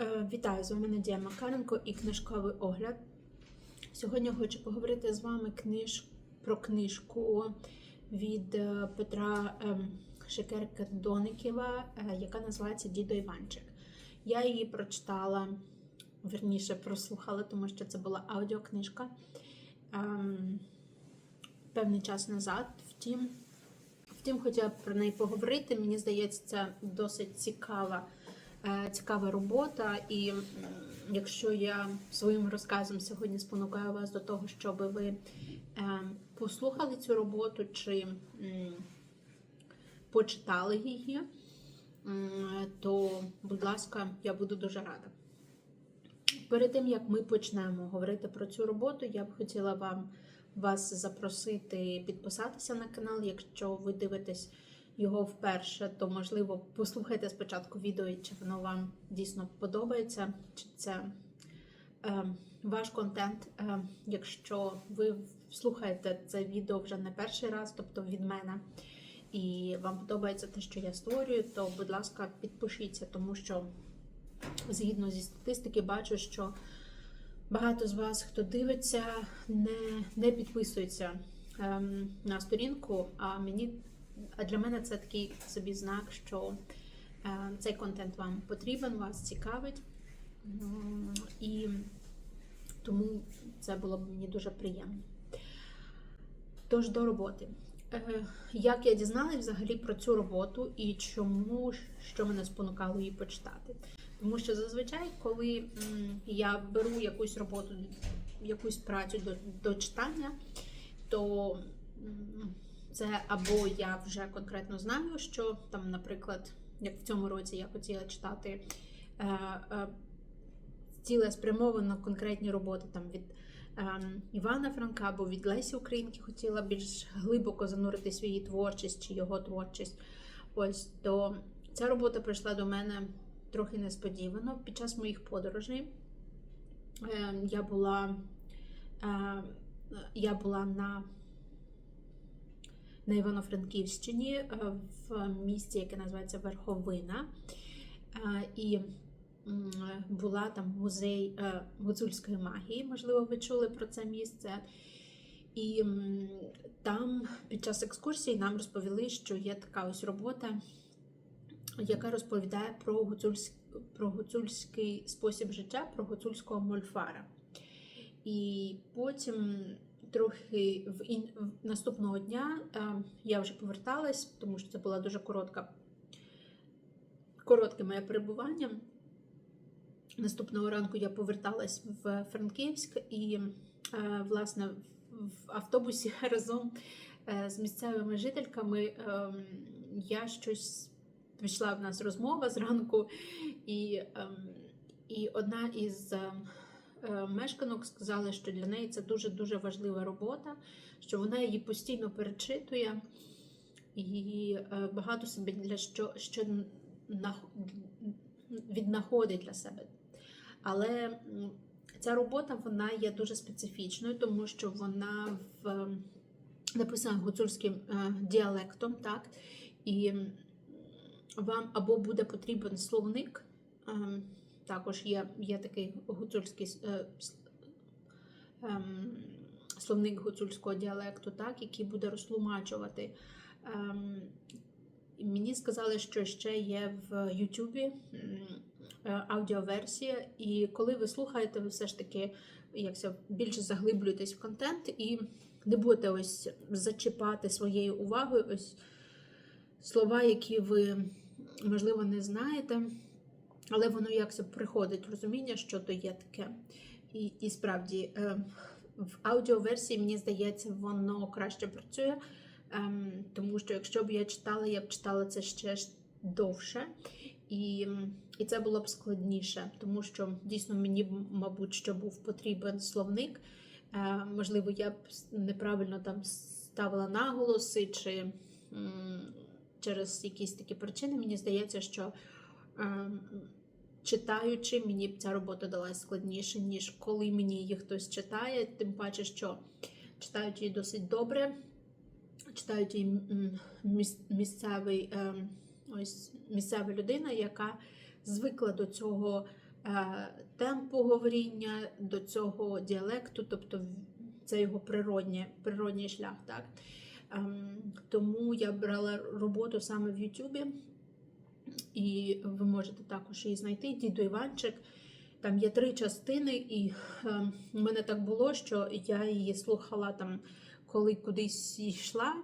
Е, Вітаю, з вами Надія Макаренко і книжковий огляд. Сьогодні хочу поговорити з вами книж... про книжку від е, Петра ем, Шекерка Дониківа, е, яка називається Дідо Іванчик. Я її прочитала, верніше прослухала, тому що це була аудіокнижка ем, певний час назад. Втім, втім, хотіла про неї поговорити. Мені здається, це досить цікава. Е, цікава робота, і якщо я своїм розказом сьогодні спонукаю вас до того, щоб ви е, послухали цю роботу чи почитали її, то, будь ласка, я буду дуже рада. Перед тим як ми почнемо говорити про цю роботу, я б хотіла вам вас запросити підписатися на канал, якщо ви дивитесь його вперше, то можливо послухайте спочатку відео, чи воно вам дійсно подобається, чи це е, ваш контент. Е, якщо ви слухаєте це відео вже не перший раз, тобто від мене, і вам подобається те, що я створюю, то, будь ласка, підпишіться, тому що згідно зі статистики, бачу, що багато з вас, хто дивиться, не, не підписується ем, на сторінку, а мені а для мене це такий собі знак, що е, цей контент вам потрібен, вас цікавить. І тому це було б мені дуже приємно. Тож до роботи. Е, Як я дізналась взагалі про цю роботу і чому що мене спонукало її почитати? Тому що зазвичай, коли я беру якусь роботу, якусь працю до, до читання, то це або я вже конкретно знаю, що там, наприклад, як в цьому році я хотіла читати е, е, цілеспрямовано конкретні роботи там від е, Івана Франка або від Лесі Українки, хотіла більш глибоко зануритись в її творчість чи його творчість. Ось то ця робота прийшла до мене трохи несподівано під час моїх подорожей. Е, я була, е, я була на на Івано-Франківщині е, в місті, яке називається Верховина. Е, І була там музей е, гуцульської магії, можливо, ви чули про це місце. І там під час екскурсії нам розповіли, що є така ось робота, яка розповідає про гуцульський, про гуцульський спосіб життя, про гуцульського мольфара. І потім трохи в, ін... наступного дня е, я вже поверталась, тому що це була дуже коротка, коротке моє перебування. Наступного ранку я поверталась в Франківськ і, е, власне, в автобусі разом е, з місцевими жительками я щось пішла в нас розмова зранку, і, і одна із. Е, мешканок сказали, що для неї це дуже-дуже важлива робота, що вона її постійно перечитує і е, багато собі для що, що віднаходить для себе. Але ця робота вона є дуже специфічною, тому що вона в написана гуцульським е, діалектом, так? І вам або буде потрібен словник. Е, також є є такий гуцульський е, е, словник гуцульського діалекту, так, який буде розтлумачувати. Е, мені сказали, що ще є в Ютубі аудіоверсія, і коли ви слухаєте, ви все ж таки якся більше заглиблюєтесь в контент і не будете ось зачіпати своєю увагою ось слова, які ви, можливо, не знаєте. Але воно якось приходить розуміння, що то є таке. І і справді е, в аудіоверсії, мені здається, воно краще працює, е, тому що якщо б я читала, я б читала це ще довше. І і це було б складніше, тому що дійсно мені, мабуть, що був потрібен словник. Е, можливо, я б неправильно там ставила наголоси, чи через якісь такі причини, мені здається, що. Читаючи, мені б ця робота далась складніше, ніж коли мені її хтось читає, тим паче, що читають її досить добре, читають її місцевий, ось, місцева людина, яка звикла до цього е, темпу говоріння, до цього діалекту, тобто це його природнє, природній шлях. Так? Ем, Тому я брала роботу саме в Ютубі, і ви можете також її знайти. Діду Іванчик. Там є три частини, і е, в мене так було, що я її слухала там, коли кудись йшла.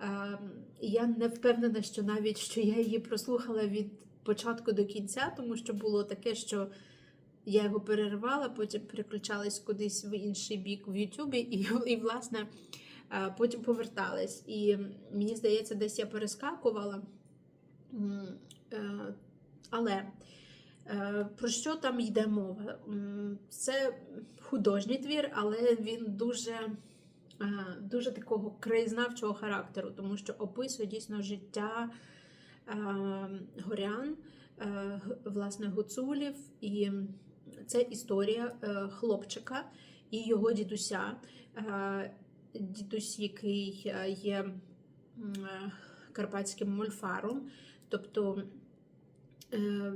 Е, я не впевнена, що навіть що я її прослухала від початку до кінця, тому що було таке, що я його переривала, потім переключалась кудись в інший бік в Ютубі, і, і власне е, потім поверталась. І мені здається, десь я перескакувала. Е, Але е, про що там йде мова? Це художній твір, але він дуже, е, дуже такого краєзнавчого характеру, тому що описує дійсно життя горян, власне, гуцулів. І це історія хлопчика і його дідуся. Дідусь, який є карпатським мольфаром, тобто, е,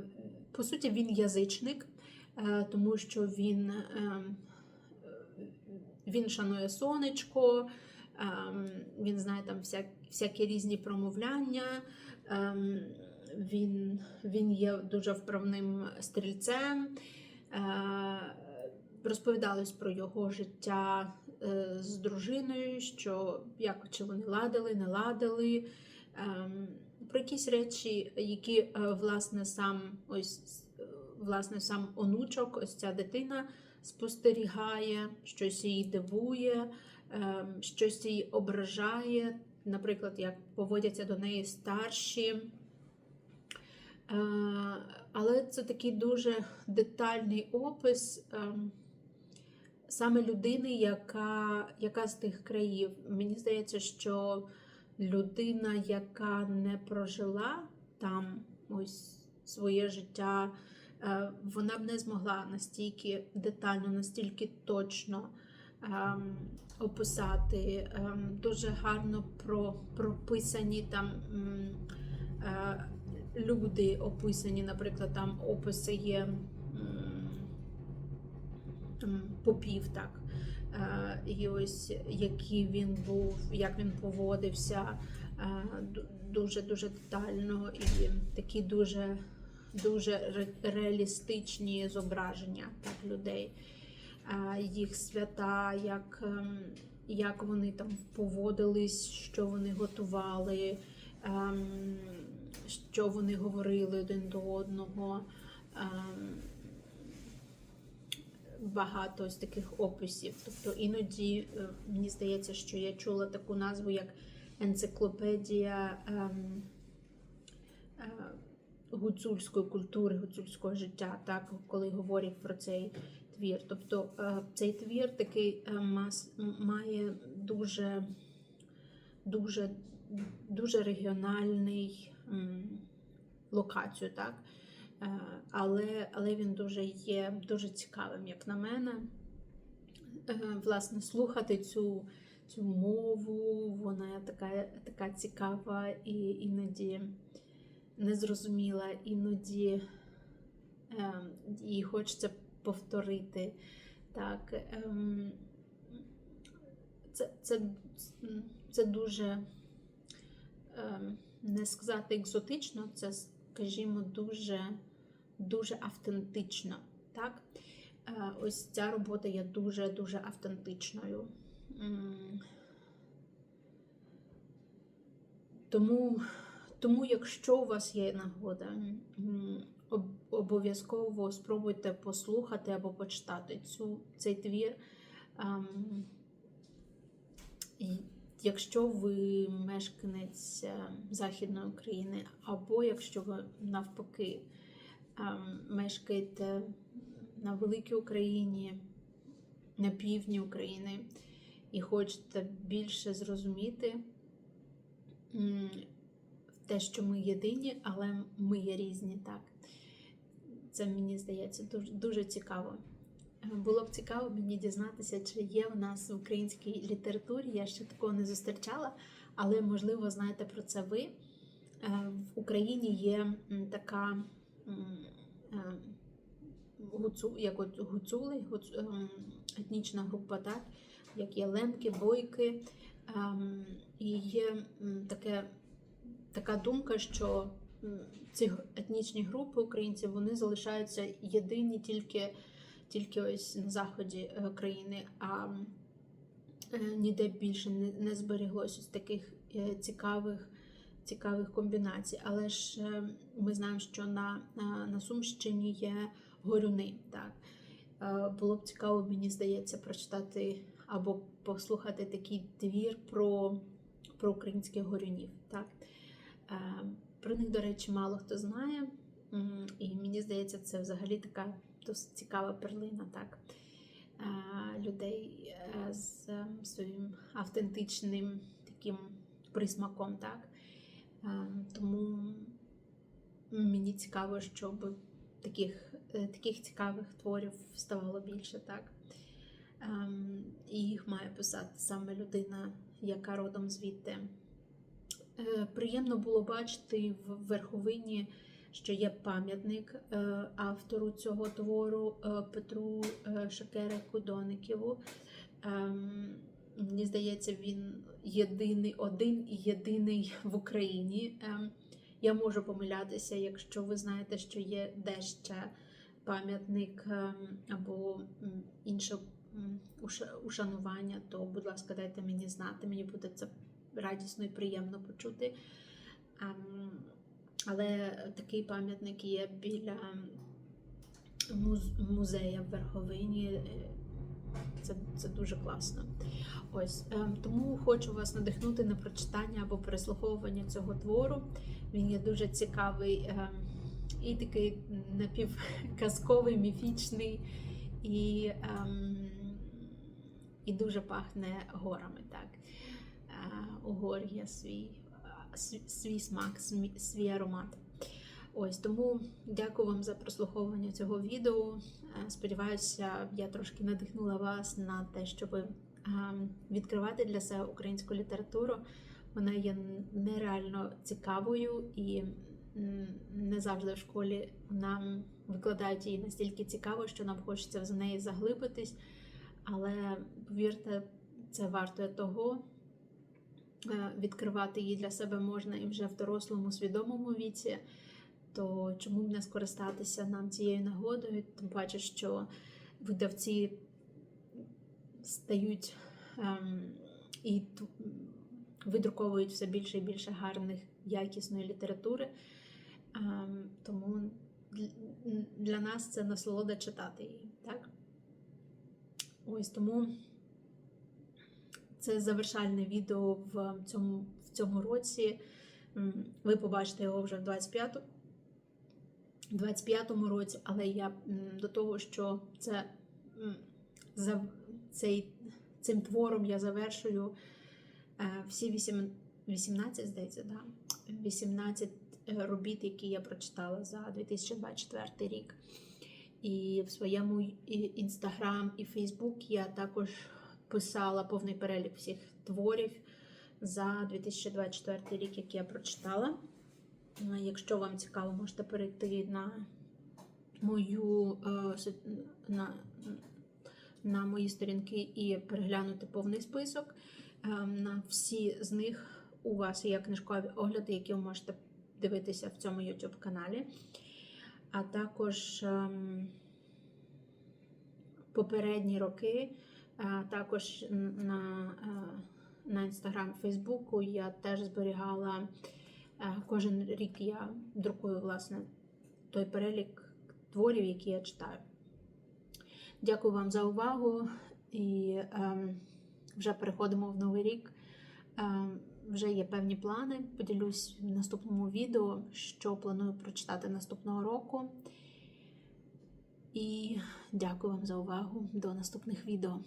по суті, він язичник, е, тому що він, е, він шанує сонечко, він знає там всяк, всякі різні промовляння. Він, він є дуже вправним стрільцем. Розповідалось про його життя з дружиною, що як чи вони ладили, не ладили. Про якісь речі, які е, власне сам ось е, власне сам онучок, ось ця дитина спостерігає, щось її дивує, ем, щось її ображає. Наприклад, як поводяться до неї старші. Е, Але це такий дуже детальний опис ем, саме людини, яка, яка з тих країв. Мені здається, що людина, яка не прожила там ось своє життя, е, вона б не змогла настільки детально, настільки точно ем, описати. Ем, Дуже гарно про, прописані там. е, Люди описані, наприклад, там описи є попів, так. Е, І ось який він був, як він поводився, дуже дуже детально і такі дуже дуже реалістичні зображення так, людей, Е, їх свята, як, як вони там поводились, що вони готували, що вони говорили один до одного. Багато ось таких описів. Тобто іноді е, мені здається, що я чула таку назву як енциклопедія ем, е, гуцульської культури, гуцульського життя, так, коли говорять про цей твір. Тобто е, цей твір такий має дуже, дуже, дуже регіональний локацію, так? Е, але, але він дуже є дуже цікавим, як на мене. Е, Власне, слухати цю, цю мову, вона така, така цікава і іноді незрозуміла, іноді е, хочеться повторити. Так, ем, це, це, це дуже ем, не сказати екзотично, це, скажімо, дуже, дуже автентично. Так? Е, Ось ця робота є дуже-дуже автентичною. Тому, тому, якщо у вас є нагода, обов'язково спробуйте послухати або почитати цю, цей твір. Ем, Якщо ви мешканець е, Західної України, або якщо ви навпаки мешкаєте на великій Україні, на півдні України, і хочете більше зрозуміти те, що ми єдині, але ми є різні, так. Це мені здається дуже, дуже цікаво. Було б цікаво мені дізнатися, чи є в нас в українській літературі. Я ще такого не зустрічала, але можливо знаєте про це ви. Е, В Україні є така гуцу, як от гуцули, гуц, ем, етнічна група, так, як є лемки, бойки. Ем, і є таке, така думка, що ці етнічні групи українців вони залишаються єдині тільки, тільки ось на заході е, країни, а е, ніде більше не, зберіглося таких е, цікавих, цікавих комбінацій. Але ж е, ми знаємо, що на, на, на Сумщині є горюни. Так. Е, Було б цікаво, мені здається, прочитати або послухати такий твір про, про українських горюнів. Так. Е, Про них, до речі, мало хто знає. І мені здається, це взагалі така досить цікава перлина. Так. Е, Людей е, з е, своїм автентичним таким присмаком. Так. Е, Тому мені цікаво, щоб таких, е, таких цікавих творів ставало більше. Так. Ем, І їх має писати саме людина, яка родом звідти. Е, Приємно було бачити в верховині, що є пам'ятник е, автору цього твору Петру Шакереку Дониківу. Ем, Мені здається, він єдиний, один і єдиний в Україні. Ем, Я можу помилятися, якщо ви знаєте, що є де ще пам'ятник ем, або інше ушанування, то, будь ласка, дайте мені знати. Мені буде це радісно і приємно почути. Ем, Але такий пам'ятник є біля муз- музея в Верховині. Е, Це, це дуже класно. Ось ем, тому хочу вас надихнути на прочитання або переслуховування цього твору. Він є дуже цікавий ем, і такий напівказковий, міфічний, і, ем, і дуже пахне горами. Так. Е, У гор є свій, е, свій, смак, свій аромат. Ось тому дякую вам за прослуховування цього відео. Е, Сподіваюся, я трошки надихнула вас на те, щоб е, відкривати для себе українську літературу. Вона є нереально цікавою і не завжди в школі нам викладають її настільки цікаво, що нам хочеться в неї заглибитись. Але повірте, це варто того. Е, Відкривати її для себе можна і вже в дорослому свідомому віці то чому б не скористатися нам цією нагодою? Тим паче, що видавці стають ем, і видруковують все більше і більше гарних, якісної літератури. Ем, тому для нас це насолода читати її. Так? Ось тому це завершальне відео в цьому, в цьому році. Ви побачите його вже в 25 25-му році, але я до того, що це за цей, цим твором я завершую е, всі 8, 18, здається, да? 18 робіт, які я прочитала за 2024 рік. І в своєму інстаграм і Фейсбук я також писала повний перелік всіх творів за 2024 рік, які я прочитала. Якщо вам цікаво, можете перейти на мою е, на, на мої сторінки і переглянути повний список. Е, На всі з них у вас є книжкові огляди, які ви можете дивитися в цьому YouTube каналі. А також ем, попередні роки, е, також на, е, на Instagram, Фейсбуку я теж зберігала. Кожен рік я друкую власне той перелік творів, які я читаю. Дякую вам за увагу і ем, вже переходимо в новий рік. Ем, вже є певні плани. Поділюсь в наступному відео, що планую прочитати наступного року. І дякую вам за увагу. До наступних відео.